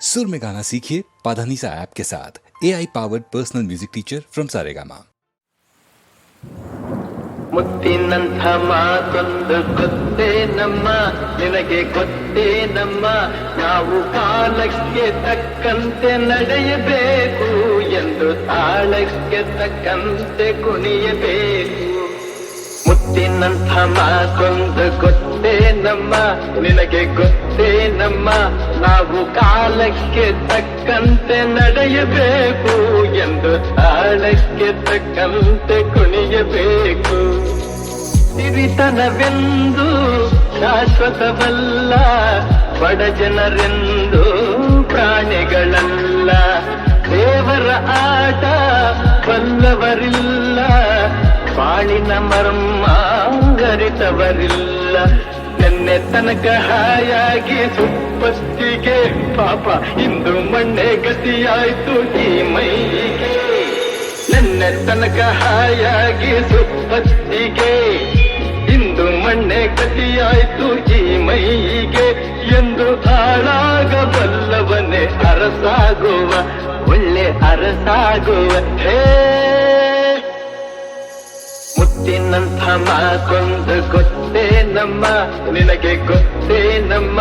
सुर में गाना सीखिए पाधानीसा ऐप के साथ A I powered personal music teacher from Saregama ಮುತ್ತಿನಂಥ ಮಾತೊಂದು ಗೊತ್ತೇ ನಮ್ಮ ನಿನಗೆ ಗೊತ್ತೇ ನಮ್ಮ ನಾವು ಕಾಲಕ್ಕೆ ತಕ್ಕಂತೆ ನಡೆಯಬೇಕು ಎಂದು ತಾಳಕ್ಕೆ ತಕ್ಕಂತೆ ಕುಣಿಯಬೇಕು ಮುತ್ತಿನಂಥ ಮಾತೊಂದು ಗೊತ್ತೇ ನಮ್ಮ, ನಿನಗೆ ಗೊತ್ತೇ ನಮ್ಮ. ನಾವು ಕಾಲಕ್ಕೆ ತಕ್ಕಂತೆ ನಡೆಯಬೇಕು ಎಂದು ಕಾಲಕ್ಕೆ ತಕ್ಕಂತೆ ಕುಣಿಯಬೇಕು. ಸಿರಿತನವೆಂದು ಶಾಶ್ವತವಲ್ಲ, ಬಡ ಜನರೆಂದು ಪ್ರಾಣಿಗಳಲ್ಲ. ದೇವರ ಆಟ ಬಲ್ಲವರಿಲ್ಲ ಬಾಳಿನ ಮರ್ಮ ಗರಿತವರಿಲ್ಲ ನಿನ್ನೆ ತನಕ ಹಾಯಾಗಿ ಸುಪ್ಪತ್ತಿಗೆ. ಪಾಪ, ಇಂದು ಮಣ್ಣೆ ಗತಿಯಾಯ್ತು ಈ ಮೈಗೆ ನಿನ್ನೆ ತನಕ ಹಾಯಾಗಿ ಸುಪ್ಪತ್ತಿಗೆ. ಇಂದು ಮಣ್ಣೆ ಗತಿಯಾಯ್ತು ಈ ಮೈಗೆ ಎಂದು ಹಾಳಾಗಬಲ್ಲವನೇ ಅರಸಾಗುವ, ಒಳ್ಳೆ ಅರಸಾಗುವ. ಹೇ ಮುತ್ತಿನಂಥ ಮಾತೊಂದು ಗೊತ್ತೇ ನಮ್ಮ, ನಿನಗೆ ಗೊತ್ತೇ ನಮ್ಮ.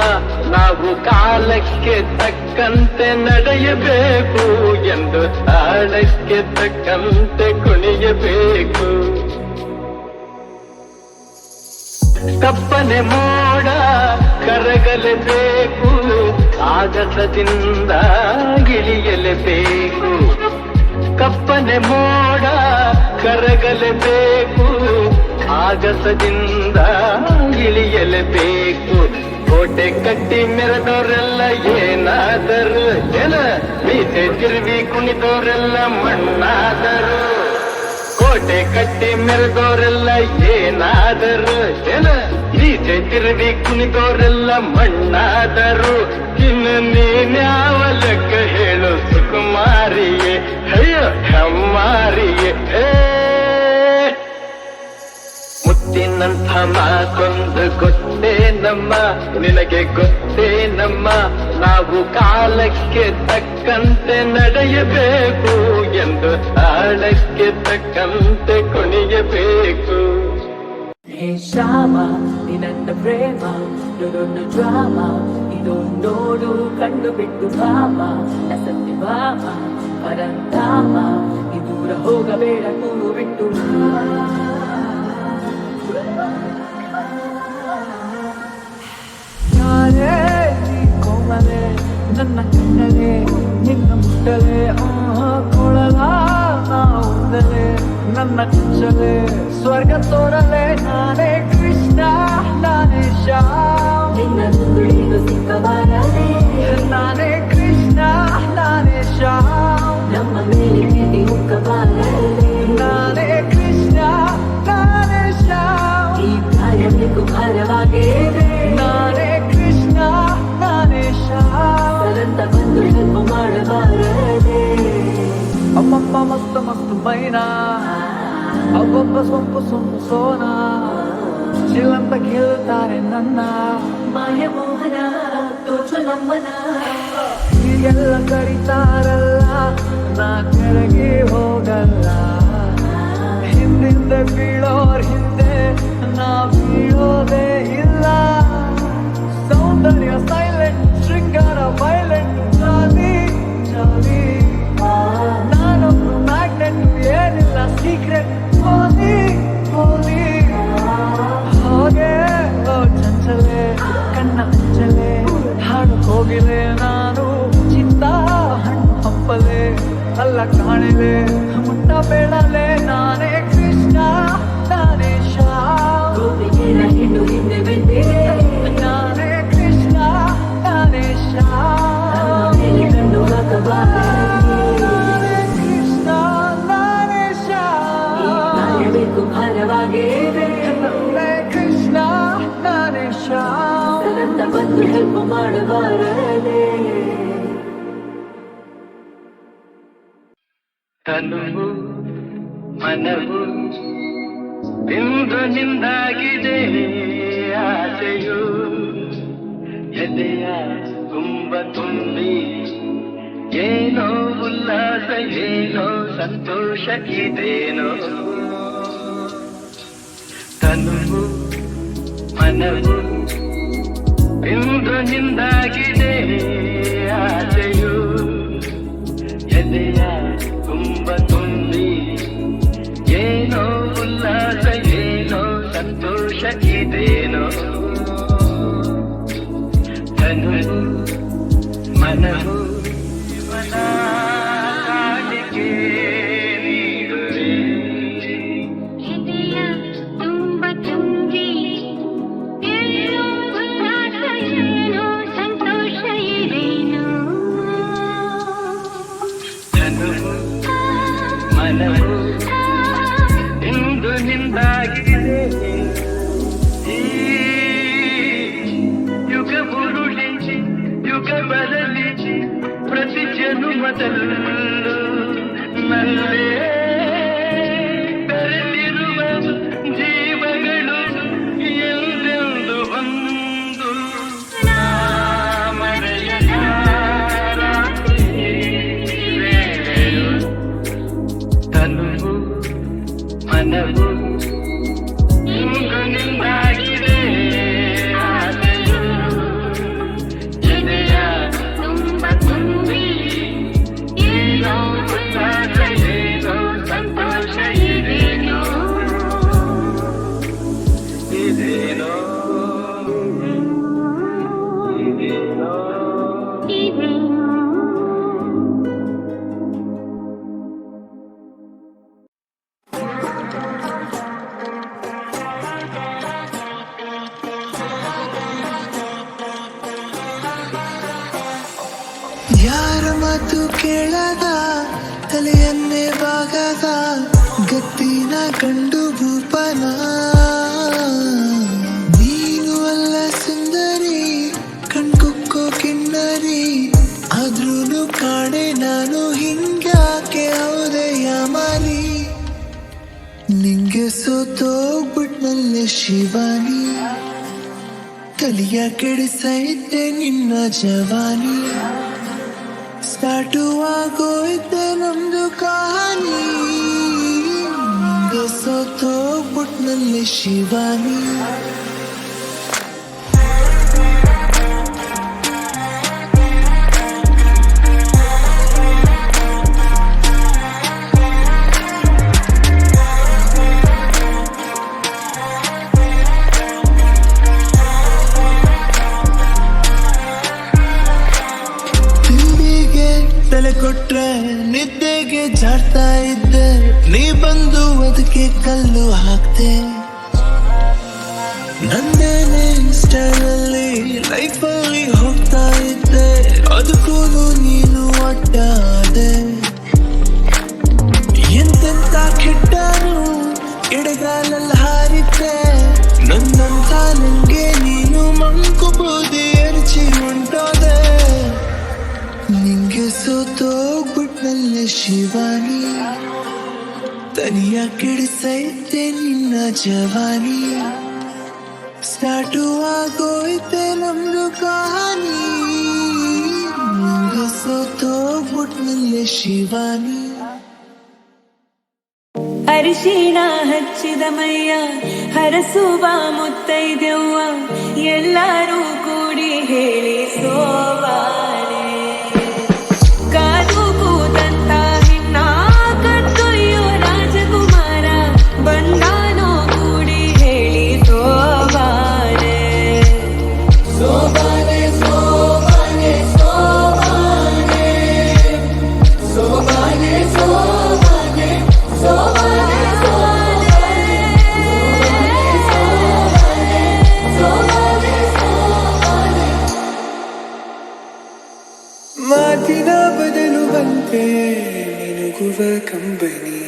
ನಾವು ಕಾಲಕ್ಕೆ ತಕ್ಕಂತೆ ನಡೆಯಬೇಕು ಎಂದು ತಾಳಕ್ಕೆ ತಕ್ಕಂತೆ ಕುಣಿಯಬೇಕು. ಕಪ್ಪನೆ ಮೋಡ ಕರಗಲೇಬೇಕು ಆಗಸದಿಂದ ಗಿಳಿಯಲೇಬೇಕು ಕಪ್ಪನೆ ಮೋಡ ಕರಗಲೇಬೇಕು ಆಗಸದಿಂದ ಇಳಿಯಲೇಬೇಕು ಕೋಟೆ ಕಟ್ಟಿ ಮೆರೆದವರೆಲ್ಲ ಏನಾದರು? ಜನ ಮೀಸೆ ತಿರುವಿ ಕುಣಿದವರೆಲ್ಲ ಮಣ್ಣಾದರು. ಕೋಟೆ ಕಟ್ಟಿ ಮೆರೆದವರೆಲ್ಲ ಏನಾದರು? ಜನ ಮೀಸೆ ತಿರುವಿ ಕುಣಿದವರೆಲ್ಲ ಮಣ್ಣಾದರು. ಇನ್ನು ನೀನ್ಯಾವ ಲೆಕ್ಕ ಹೇಳು ಸುಕುಮಾರಿಯೇ? ಹೇ ಮುತ್ತಿನಂಥ ಮಾತೊಂದು ಗೊತ್ತೇ ನಮ್ಮ, ನಿನಗೆ ಗೊತ್ತೇ ನಮ್ಮ. ನಾವು ಕಾಲಕ್ಕೆ ತಕ್ಕಂತೆ ನಡೆಯಬೇಕು ಎಂದು ಕಾಲಕ್ಕೆ ತಕ್ಕಂತೆ ಕುಣಿಯಬೇಕು ಹೇ ಶ್ಯಾಮ ನಿನ್ನ ಪ್ರೇಮ ದೊಡ್ಡ ಡ್ರಾಮ ಇದು ನೋಡು ಕಂಡು ಬಿಟ್ಟು ಭಾಮ, ನಸತ್ತಿ ಭಾಮ. ಪರಂಧಾಮ ಈ ದೂರ ಹೋಗಬೇಡ ಕೂರು ಬಿಟ್ಟು ಯಾರೇ ನೀ ಕೋಮಲೆ ನನ್ನ ಕಣ್ಣಲೆ ನಿನ್ನ ಮುಟ್ಟಲೆ ಆಹ ಕೊಳಲ ನಾವುದಲೆ ನನ್ನ ಕುಚ್ಚಲೆ ಸ್ವರ್ಗ ತೋರಲೆ ನಾನೇ ಕೃಷ್ಣ ನಾನೇ ಶ್ಯಾಮ್ ನಿನ್ನ ನುಡಿದು ಸಿಕ್ಕಬಾರದೆ ನಾನೇ ಕೃಷ್ಣ ನಾನೇ ಶ್ಯಾಮ್ ಮೈನಾ ಅವೊಬ್ಬ ಸೊಂಪು ಸೊಂಪು ಸೋನ ಚಿಲ್ಲಂತ ಕೇಳ್ತಾರೆ ನನ್ನ ಮಾಯ ಮೋಹನ ತೋಚು ನಮ್ಮನ. ಹೀಗೆಲ್ಲ ಕರೀತಾರಲ್ಲ ನಾ ಕೆಳಗೆ ಹೋಗಲ್ಲ. ಹಿಂದಿಂದ ಬೀಳೋರ್ ಹಿಂದೆ ನಾ ಬೀಳೋದೇ ಇಲ್ಲ. ಸೌಂದರ್ಯ ಸೈಲೆಂಟ್ ಶೃಂಗಾರ ವೈಲೆಂಟ್ ಜಾಲಿ ಜಾಲಿ. secret. ತನುವು ಮನವು ಇಂದು ನಿಂದಾಗಿದೆ ಆಸೆಯು ಎದೆಯ ತುಂಬ ತುಂಬಿ ಉಲ್ಲಾಸ ಏನೋ ಸಂತೋಷ ಇದೇನೋ ತನುವು ಮನವು ಇಂದು ನಿಂದಾಗಿದೆ ಆಸೆಯು ಎದೆಯ ತುಂಬ ತುಂಬಿ. ಏನೋ ಉಲ್ಲಾಸ ಏನೋ ಸಂತೋಷ ಇದೇನೋ my love. ಯಾರ ಮಾತು ಕೇಳದ, ತಲೆಯನ್ನೇ ಬಾಗದ ಗತ್ತಿನ ಕಂಡು ಭೂಪನ. ನೀನು ಅಲ್ಲ ಸುಂದರಿ, ಕಣ್ಕುಕ್ಕೋ ಕಿನ್ನರಿ, ಆದ್ರೂನು ಕಾಣೆ ನಾನು ಹಿಂಗ್ಯಾಕೆ ಹೌದೆಯ ಮಾರಿ ನಿಂಗೆ ಸೋತೋಗ್ಬಿಟ್ನಲ್ಲೆ ಶಿವಾನಿ, ತಲಿಯ ಕೆಡಿಸೈತೆ ನಿನ್ನ ಜವಾನಿ. ಸ್ಟಾರ್ಟುವಾಗೋಯ್ತೆ ನಮ್ದು ಕಹಾನಿ. ಸೋತೋಗ್ಬಿಟ್ನಲ್ಲಿ ಶಿವಾನಿ. के कल्लू हाँकते ಜವಾನಿ ಸ್ಟಾರ್ಟು ಆಗೋಯ್ತೆ ನಮ್ದು ಕಹಾನಿ. ಸೋತೋಗ್ಬಿಟ್ನಲ್ಲೆ ಶಿವಾನಿ. ಅರಿಶಿಣ ಹಚ್ಚಿದ ಮೈಯ, ಹರಸುವ ಮುತ್ತೈದೆವ್ವ ಎಲ್ಲರೂ ಕೂಡಿ ಹೇಳಿ ಸೋವಾರೆ ಮಾತಿನ ಬದಲು ಬಂತೆ ಮಿನುಗುವ ಕಂಬನಿ.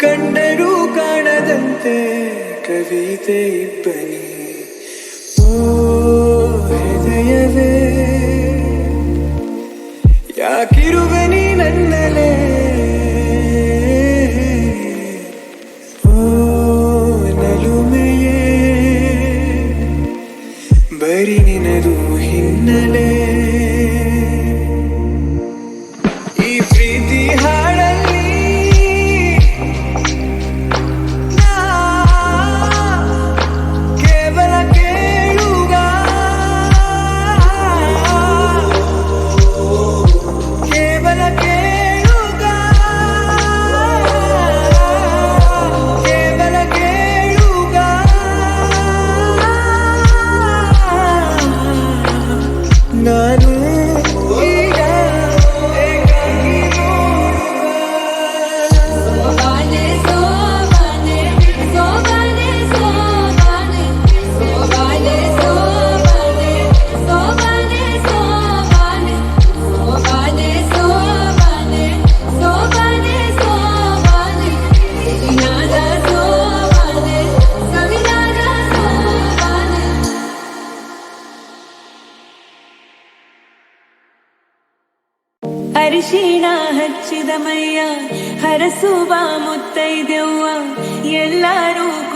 ಕಂಡರೂ ಕಾಣದಂತೆ, ಕವಿತೆ ಇಬ್ಬನಿ. ಓ, ಹೃದಯವೇ ಯಾಕಿರುವೆ ನೀ ನನ್ನಲೇ? ಓ, ನಲುಮೆಯೇ, ಬರಿ ನಿನದು ಹಿನ್ನೆಲೆ. ಅರಿಶಿಣ ಹಚ್ಚಿದ ಮೈಯ ಹರಸುವ ಮುತ್ತೈದೆವ್ವ. ಎಲ್ಲರೂ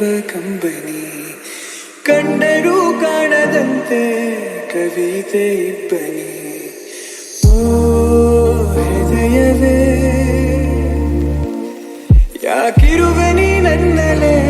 ನಿನಗುವ ಕಂಬನಿ. ಕಂಡರೂ ಕಾಣದಂತೆ ಕವಿತೆ ಇಬ್ಬನಿ. ಓ ಹೃದಯವೇ ಯಾಕಿರುವೆ ನೀ ನನ್ನಲೇ?